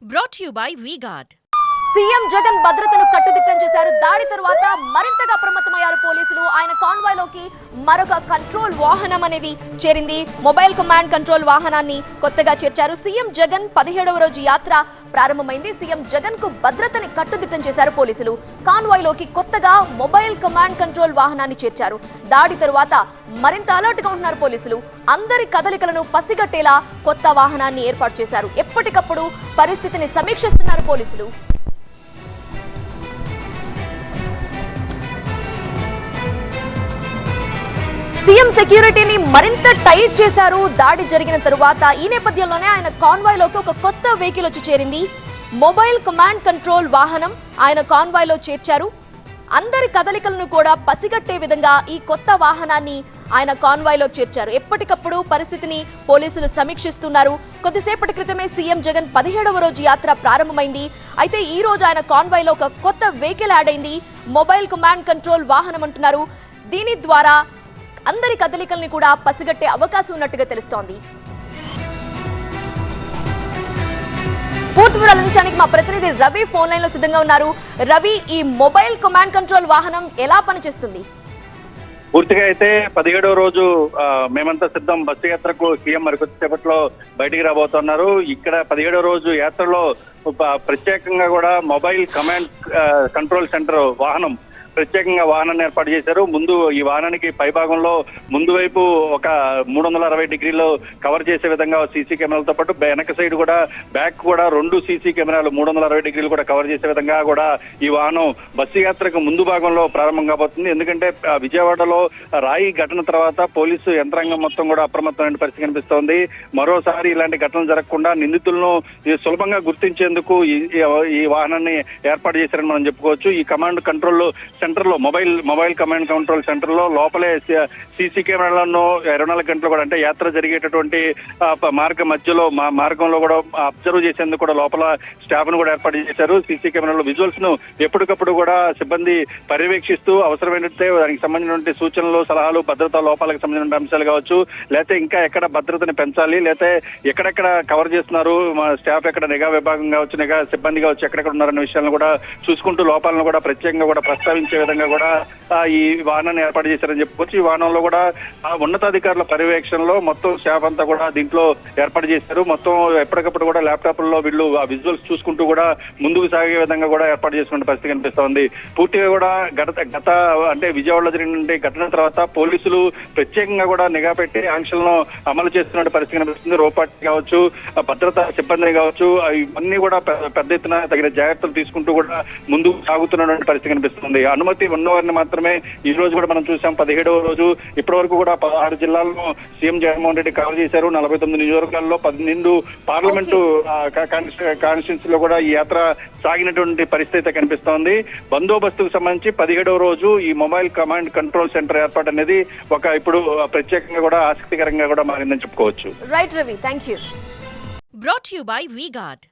brought to you by VGuard. CM Jagan భద్రతను కట్టుదిట్టం చేశారు. దాడి తరువాత మరింతగా అప్రమత్తమయ్యారు పోలీసులు. ఆయన కాన్వాయ్లోకి మరొక కంట్రోల్ వాహనం అనేది చేరింది. మొబైల్ కమాండ్ కంట్రోల్ వాహనాన్ని కొత్తగా చేర్చారు. సీఎం జగన్ పదిహేడవ రోజు యాత్ర ప్రారంభమైంది. సీఎం జగన్కు భద్రతని కట్టుదిట్టం చేశారు పోలీసులు. కాన్వాయ్లోకి కొత్తగా మొబైల్ కమాండ్ కంట్రోల్ వాహనాన్ని చేర్చారు. దాడి తరువాత మరింత అలర్ట్గా ఉంటున్నారు పోలీసులు. అందరి కదలికలను పసిగట్టేలా కొత్త వాహనాన్ని ఏర్పాటు చేశారు. ఎప్పటికప్పుడు పరిస్థితిని సమీక్షిస్తున్నారు పోలీసులు. సీఎం సెక్యూరిటీని మరింత టైట్ చేశారు. దాడి జరిగిన తరువాత ఈ నేపథ్యంలోనే ఆయన కాన్వాయ్లోకి ఒక కొత్త వెహికల్ వచ్చి చేరింది. మొబైల్ కమాండ్ కంట్రోల్ వాహనం ఆయన కాన్వాయ్లో చేర్చారు. అందరి కదలికలను కూడా పసిగట్టే విధంగా ఈ కొత్త వాహనాన్ని ఆయన కాన్వాయ్లో చేర్చారు. ఎప్పటికప్పుడు పరిస్థితిని పోలీసులు సమీక్షిస్తున్నారు. కొద్దిసేపటి క్రితమే సీఎం జగన్ పదిహేడవ రోజు యాత్ర ప్రారంభమైంది. అయితే ఈ రోజు ఆయన కాన్వాయ్లో ఒక కొత్త వెహికల్ యాడ్ అయింది. మొబైల్ కమాండ్ కంట్రోల్ వాహనం అంటున్నారు. దీని ద్వారా అందరి కదలికల్ని కూడా పసిగట్టే అవకాశం ఉన్నట్టుగా తెలుస్తోంది. పూర్తి వివరాల అందించడానికి మా ప్రతినిధి రవి ఫోన్ లైన్లో సిద్ధంగా ఉన్నారు. రవి ఈ మొబైల్ కమాండ్ కంట్రోల్ వాహనం ఎలా పనిచేస్తుంది? పూర్తిగా అయితే పదిహేడవ రోజు మేమంతా సిద్ధం. బస్సు యాత్రకు సీఎం మరి కొద్దిసేపట్లో బయటికి రాబోతున్నారు. ఇక్కడ పదిహేడవ రోజు యాత్రలో ప్రత్యేకంగా కూడా మొబైల్ కమాండ్ కంట్రోల్ సెంటర్ వాహనం ప్రత్యేకంగా వాహనాన్ని ఏర్పాటు చేశారు. ముందు ఈ వాహనానికి పైభాగంలో ముందు వైపు ఒక మూడు వందల అరవై డిగ్రీలో కవర్ చేసే విధంగా సీసీ కెమెరాలతో పాటు వెనక సైడ్ కూడా బ్యాక్ కూడా రెండు సీసీ కెమెరాలు మూడు వందల అరవై డిగ్రీలు కూడా కవర్ చేసే విధంగా కూడా ఈ వాహనం బస్సు యాత్రకు ముందు భాగంలో ప్రారంభం కాబోతుంది. ఎందుకంటే విజయవాడలో రాయి ఘటన తర్వాత పోలీసు యంత్రాంగం మొత్తం కూడా అప్రమత్తమైన పరిస్థితి కనిపిస్తోంది. మరోసారి ఇలాంటి ఘటనలు జరగకుండా నిందితులను సులభంగా గుర్తించేందుకు ఈ- ఈ వాహనాన్ని ఏర్పాటు చేశారని మనం చెప్పుకోవచ్చు. ఈ కమాండ్ కంట్రోల్ సెంటర్లో మొబైల్ మొబైల్ కమాండ్ కంట్రోల్ సెంటర్లో లోపలే సీసీ కెమెరాలను ఇరవై నాలుగు గంటలు కూడా అంటే యాత్ర జరిగేటటువంటి మార్గ మధ్యలో మా మార్గంలో కూడా అబ్జర్వ్ చేసేందుకు కూడా లోపల స్టాఫ్ను కూడా ఏర్పాటు చేశారు. సీసీ కెమెరాలో విజువల్స్ను ఎప్పటికప్పుడు కూడా సిబ్బంది పర్యవేక్షిస్తూ అవసరమైనట్టే దానికి సంబంధించిన సూచనలు సలహాలు భద్రతా లోపాలకు సంబంధించిన అంశాలు కావచ్చు లేకపోతే ఇంకా ఎక్కడ భద్రతని పెంచాలి లేకపోతే ఎక్కడెక్కడ కవర్ చేస్తున్నారు మా స్టాఫ్ ఎక్కడ నిఘా విభాగం కావచ్చు నిఘా సిబ్బంది కావచ్చు ఎక్కడెక్కడ ఉన్నారనే విషయాలను కూడా చూసుకుంటూ లోపాలను కూడా ప్రత్యేకంగా కూడా ప్రస్తావించే విధంగా కూడా ఆ, ఈ వాహనాన్ని ఏర్పాటు చేశారని చెప్పుకోవచ్చు ఈ వాహనంలో కూడా ఆ, ఉన్నతాధికారుల పర్యవేక్షణలో మొత్తం స్టాఫ్ అంతా కూడా దీంట్లో ఏర్పాటు చేశారు. మొత్తం ఎప్పటికప్పుడు కూడా ల్యాప్టాప్లలో వీళ్ళు ఆ విజువల్స్ చూసుకుంటూ కూడా ముందుకు సాగే విధంగా కూడా ఏర్పాటు చేసుకున్న పరిస్థితి కనిపిస్తోంది పూర్తిగా కూడా గత గత అంటే విజయవాడలో జరిగిన ఘటన తర్వాత పోలీసులు ప్రత్యేకంగా కూడా నిఘా పెట్టి ఆంక్షలను అమలు చేస్తున్న పరిస్థితి కనిపిస్తుంది. రోపాటి కావచ్చు ఆ భద్రతా సిబ్బందిని కావచ్చు ఇవన్నీ కూడా పెద్ద ఎత్తున తగిన జాగ్రత్తలు తీసుకుంటూ కూడా ముందుకు సాగుతున్నటువంటి పరిస్థితి కనిపిస్తుంది. అనుమతి ఉన్నవారిని మాత్రమే ఈ రోజు కూడా మనం చూసాం. పదిహేడవ రోజు ఇప్పటి వరకు కూడా పదహారు జిల్లాలను సీఎం జగన్మోహన్ రెడ్డి కవర్ చేశారు. నలభై తొమ్మిది నియోజకవర్గాల్లో పన్నెండు పార్లమెంటు కాన్స్టిట్యూన్సీ లో కూడా ఈ యాత్ర సాగినటువంటి పరిస్థితి అయితే కనిపిస్తోంది. బందోబస్తుకు సంబంధించి పదిహేడవ రోజు ఈ మొబైల్ కమాండ్ కంట్రోల్ సెంటర్ ఏర్పాటు అనేది ఒక ఇప్పుడు ప్రత్యేకంగా కూడా ఆసక్తికరంగా కూడా మారిందని చెప్పుకోవచ్చు. Right Ravi thank you to you by VGuard.